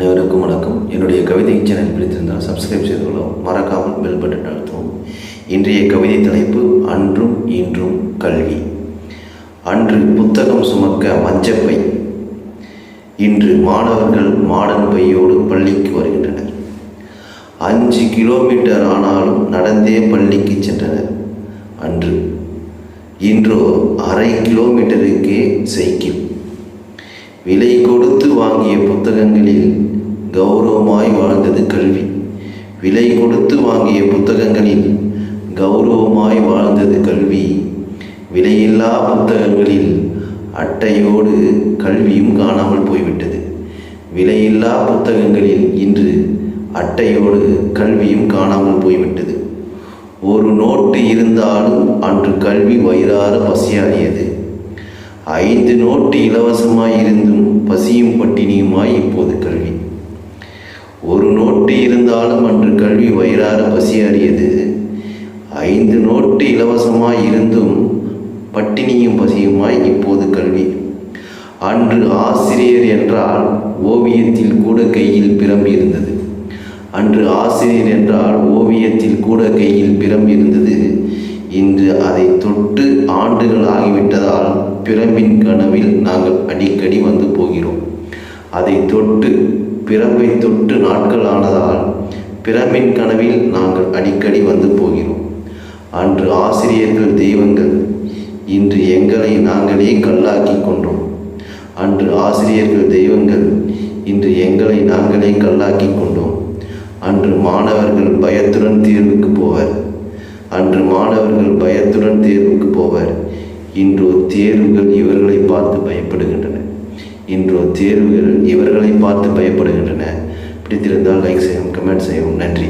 அனைவருக்கும் வணக்கம். என்னுடைய கவிதை சேனல் பிடித்திருந்தால் சப்ஸ்கிரைப் செய்து கொள்ளவும் மறக்காமல் பெல் பட்டன் அழுத்தவும். இன்றைய கவிதை தலைப்பு அன்றும் இன்றும் கல்வி அன்று புத்தகம் சுமக்க மஞ்சப்பை. இன்று மாணவர்கள் மாடன் பையோடு பள்ளிக்கு வருகின்றனர். அஞ்சு கிலோமீட்டர் ஆனாலும் நடந்தே பள்ளிக்கு சென்றனர். அன்று. இன்றோ அரை கிலோமீட்டருக்கே சைக்கிள் விலை கொடுத்து வாங்கிய புத்தகங்களில் கௌரவமாய் வாழ்ந்தது கல்வி. விலை கொடுத்து வாங்கிய புத்தகங்களில் கௌரவமாய் வாழ்ந்தது கல்வி. விலையில்லா புத்தகங்களில் அட்டையோடு கல்வியும் காணாமல் போய்விட்டது. விலையில்லா புத்தகங்களில் இன்று அட்டையோடு கல்வியும் காணாமல் போய்விட்டது. ஒரு நோட்டு இருந்தாலும் அன்று கல்வி வயிறார பசியாடியது ஐந்து நோட்டு இலவசமாய் இருந்தும் பசியும் பட்டினியுமாய் இப்போது கல்வி. ஒரு நோட்டு இருந்தாலும் அன்று கல்வி வயிறார அறியது ஐந்து நோட்டு இலவசமாய் இருந்தும் பட்டினியும் பசியுமாய் இப்போது கல்வி. அன்று ஆசிரியர் என்றால் ஓவியத்தில் கூட கையில் பிரம்பு இருந்தது. அன்று ஆசிரியர் என்றால் ஓவியத்தில் கூட கையில் பிரம்பு இருந்தது. பிறப்பின் கனவில் நாங்கள் அடிக்கடி வந்து போகிறோம். அதை தொட்டு பிறப்பை தொட்டு நாட்கள் ஆனதால் பிறப்பின் கனவில் நாங்கள் அடிக்கடி வந்து போகிறோம். அன்று ஆசிரியர்கள் தெய்வங்கள் இன்று எங்களை நாங்களே கல்லாக்கி கொண்டோம். அன்று ஆசிரியர்கள் தெய்வங்கள் இன்று எங்களை நாங்களே கல்லாக்கி கொண்டோம். அன்று மாணவர்கள் பயத்துடன் தேர்வுக்கு போவர். அன்று மாணவர்கள் பயத்துடன் தேர்வுக்கு போவர். இன்றோ தேர்வுகள் இவர்களை பார்த்து பயப்படுகின்றன. இன்றோ தேர்வுகள் இவர்களை பார்த்து பயப்படுகின்றன. பிடித்திருந்தால் லைக் செய்யவும் கமெண்ட் செய்யவும். நன்றி.